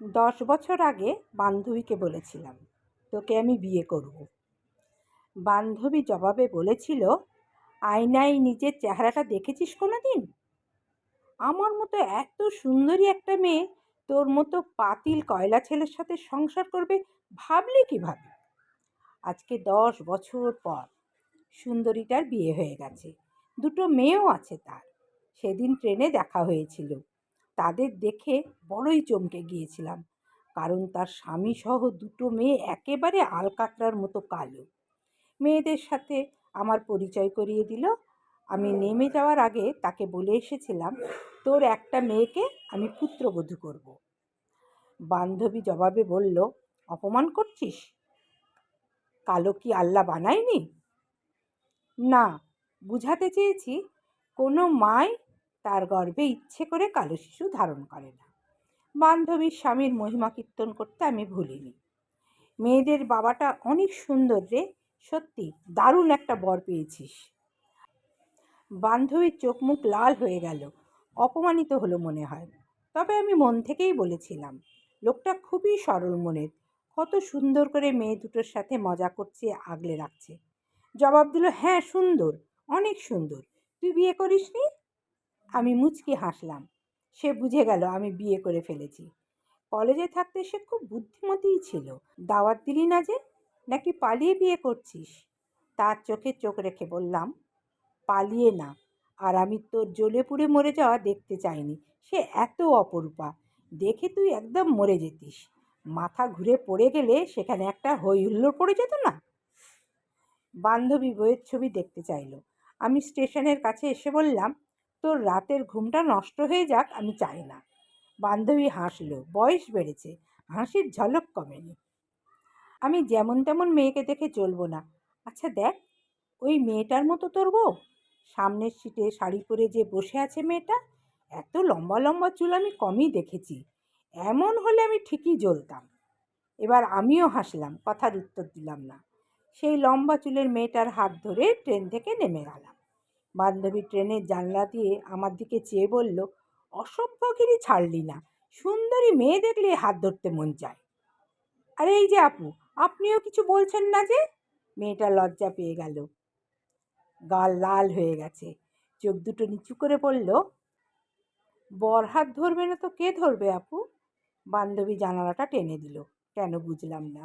দশ বছর আগে বান্ধবীকে বলেছিলাম, তোকে আমি বিয়ে করব। বান্ধবী জবাবে বলেছিল, আয়নায় নিজের চেহারাটা দেখেছিস কোনো দিন আমার মতো এত সুন্দরী একটা মেয়ে তোর মতো পাতিল কয়লা ছেলের সাথে সংসার করবে ভাবলি কীভাবে? আজকে দশ বছর পর সুন্দরীটার বিয়ে হয়ে গেছে। দুটো মেয়েও আছে তার। সেদিন ট্রেনে দেখা হয়েছিল। তাদের দেখে বড়ই চমকে গিয়েছিলাম। কারণ তার স্বামী সহ দুটো মেয়ে একেবারে আলকাতরার মতো কালো। মেয়েদের সাথে আমার পরিচয় করিয়ে দিল। আমি নেমে যাওয়ার আগে তাকে বলে এসেছিলাম, তোর একটা মেয়েকে আমি পুত্রবধূ করব। বান্ধবী জবাবে বলল, অপমান করছিস? কালো কি আল্লাহ বানায়নি? না, বুঝাতে চেয়েছি, কোনো মাই তার গর্ভে ইচ্ছে করে কালো শিশু ধারণ করে না। বান্ধবীর স্বামীর মহিমা কীর্তন করতে আমি ভুলিনি। মেয়েদের বাবাটা অনেক সুন্দর রে, সত্যি দারুণ একটা বর পেয়েছিস। বান্ধবীর চোখ মুখ লাল হয়ে গেল, অপমানিত হলো মনে হয়। তবে আমি মন থেকেই বলেছিলাম, লোকটা খুবই সরল মনের, কত সুন্দর করে মেয়ে দুটোর সাথে মজা করছে, আগলে রাখছে। জবাব দিল হ্যাঁ সুন্দর, অনেক সুন্দর। তুই বিয়ে করিসনি? আমি মুচকি হাসলাম। সে বুঝে গেল আমি বিয়ে করে ফেলেছি। কলেজে থাকতে সে খুব বুদ্ধিমতীই ছিল। দাওয়াত দিলি না যে? নাকি পালিয়ে বিয়ে করছিস? তার চোখে চোখ রেখে বললাম, পালিয়ে না। আর আমি তোর জ্বলে পুড়ে মরে যাওয়া দেখতে চাইনি। সে এত অপরূপা। দেখে তুই একদম মরে যেতিস। মাথা ঘুরে পড়ে গেলে সেখানে একটা হই হুল্লোড় পড়ে যেত না? বান্ধবী বইয়ের ছবি দেখতে চাইল। আমি স্টেশনের কাছে এসে বললাম তোর রাতের ঘুমটা নষ্ট হয়ে যাক, আমি চাই না। বান্ধবী হাসল, বয়স বেড়েছে, হাসির ঝলক কমেনি। আমি যেমন তেমন মেয়েকে দেখে চলবো না। আচ্ছা দেখ, ওই মেয়েটার মতো তোর বউ? সামনের সিটে শাড়ি পরে যে বসে আছে মেয়েটা? এত লম্বা লম্বা চুল আমি কমই দেখেছি। এমন হলে আমি ঠিকই জ্বলতাম। এবার আমিও হাসলাম, কথার উত্তর দিলাম না। সেই লম্বা চুলের মেয়েটার হাত ধরে ট্রেন থেকে নেমে গেলাম। বান্ধবী ট্রেনের জানলা দিয়ে আমার দিকে চেয়ে বলল অসভ্যগিরি ছাড়লি না, সুন্দরী মেয়ে দেখলে হাত ধরতে মন চায়। আরে এই যে আপু, আপনিও কিছু বলছেন না যে? মেয়েটা লজ্জা পেয়ে গেল। গাল লাল হয়ে গেছে। চোখ দুটো নিচু করে বলল, বর হাত ধরবে না তো কে ধরবে আপু? বান্ধবী জানালাটা টেনে দিল। কেন বুঝলাম না।